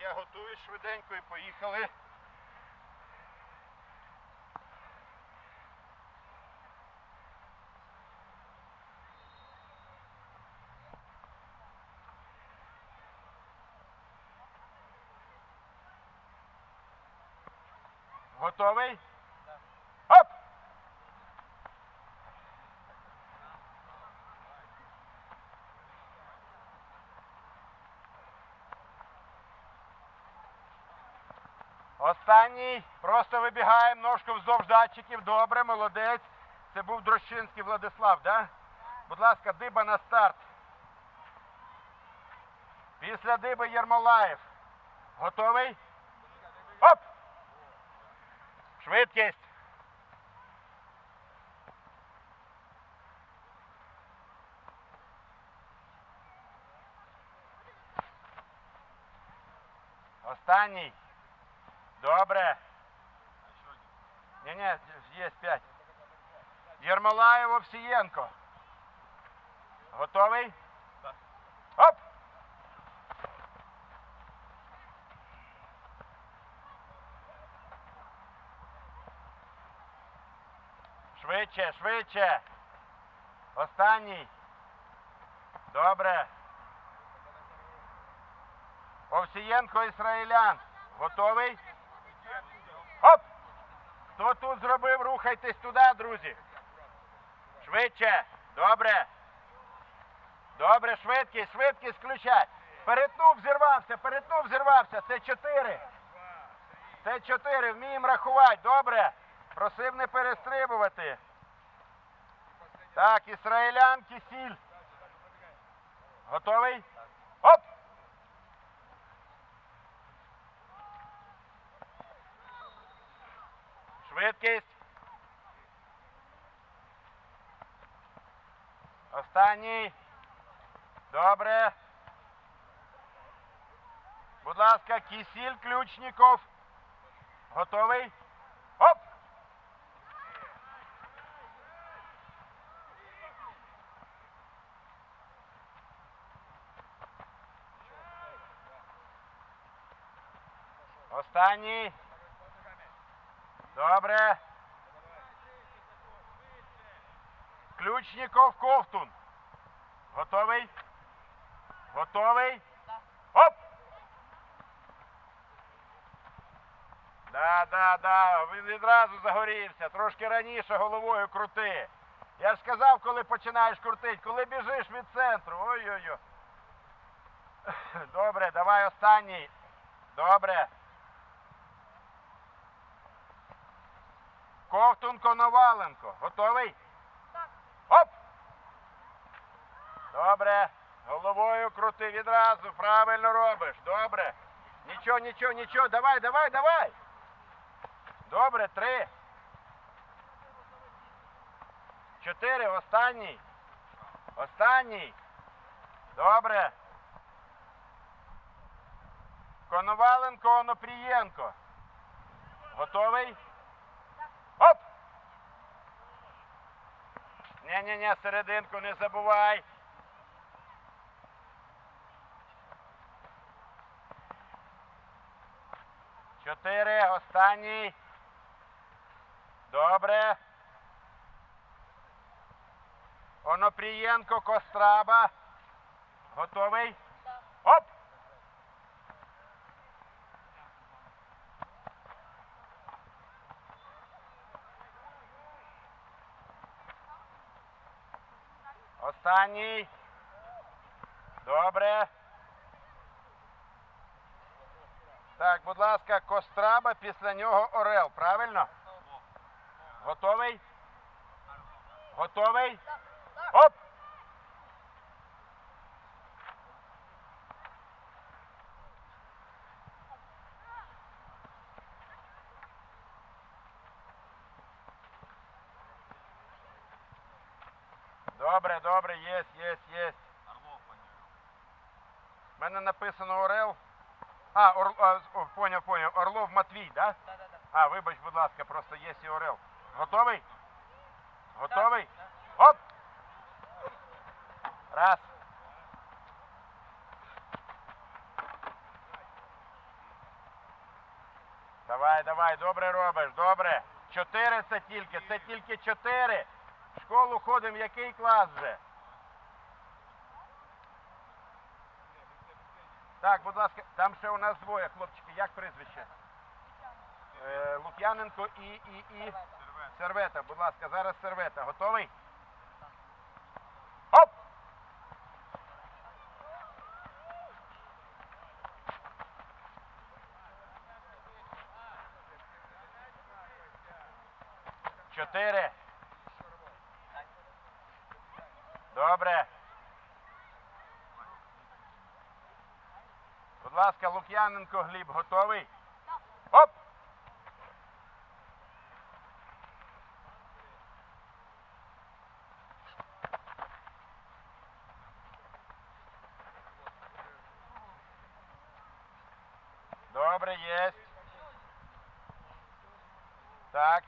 Я готую швиденько і поїхали. Готовий? Оп! Останній. Просто вибігаємо ножку вздовж датчиків. Добре, молодець. Це був Дрощинський Владислав, да? Будь ласка, диба на старт. Після диби Єрмолаєв. Готовий? Оп! Швидкість. Останній. Добре. Ні-ні, є п'ять. Єрмолаєв Овсієнко. Готовий? Оп! Швидше, швидше. Останній. Добре. Овсієнко Ісраїлян. Готовий? Хто тут зробив? Рухайтесь туди, друзі. Швидше. Добре. Добре, швидкість, швидкість включай. Перетнув, зірвався, перетнув, зірвався. Це чотири. Це чотири. Вміємо рахувати. Добре. Просив не перестрибувати. Так, ісраїлян, кисіль. Готовий? Оп! Швидкість. Останній. Добре. Будь ласка, кисіль ключников. Готовий? Оп! Останній. Добре. Ключников Ковтун. Готовий? Готовий? Оп! Да, да, да. Він відразу загорівся. Трошки раніше головою крути. Я ж сказав, коли починаєш крутити, коли біжиш від центру. Ой-ой-ой. Добре, давай останній. Добре. Ковтун Коноваленко. Готовий? Так. Оп! Добре. Головою крути відразу. Правильно робиш. Добре. Нічого, нічого, нічого. Давай, давай, давай. Добре, три. Чотири. Останній. Останній. Добре. Коноваленко, Онопрієнко. Готовий? Оп! Ні-ні-ні, серединку не забувай. Чотири, останній. Добре. Онопрієнко, Костраба. Готовий? Так. Оп! Останній. Добре. Так, будь ласка, Костраба, після нього Орел, правильно? Готовий? Готовий? Оп! Добре, добре, єсть, єсть, єсть. У мене написано Орел. А, Ор, а, о, поняв, поняв. Орлов Матвій, да? Да-да-да. А, вибач, будь ласка, просто є і Орел. Готовий? Готовий? Оп! Раз. Давай, давай, добре робиш, добре. Чотири це тільки, це тільки чотири. В школу ходимо, який клас вже? Так, будь ласка, там ще у нас двоє, хлопчики, як прізвище? Е, Лук'яненко і, і, і сервета. Будь ласка, зараз сервета. Готовий? Оп! Чотири. Добре. Будь ласка, Лук'яненко Гліб готовий? Оп! Добре, єсть. Так,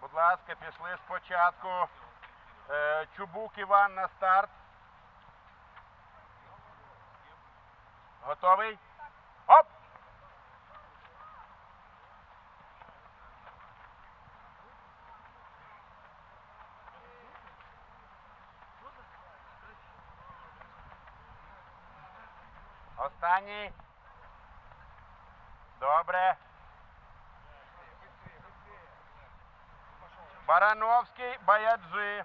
будь ласка, пішли спочатку. Е, Чубук Іван на старт. Готовий? Оп! Останній. Добре. Барановський, Баяджи.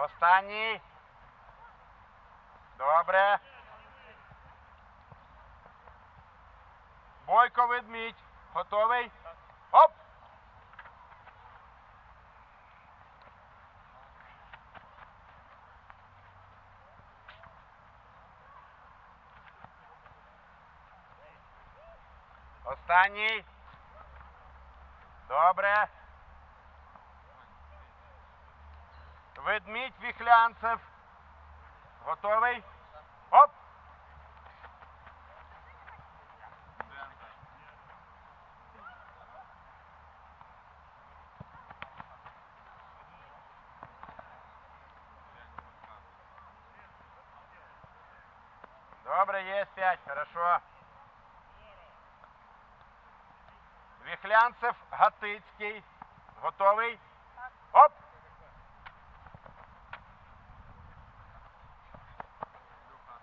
Останній. Добре. Бойко ведмідь. Готовий? Оп! Останній. Добре. Ведмідь Віхлянцев. Готовий? Оп! Добре, є п'ять, хорошо. Віхлянцев, Гатицький. Готовий?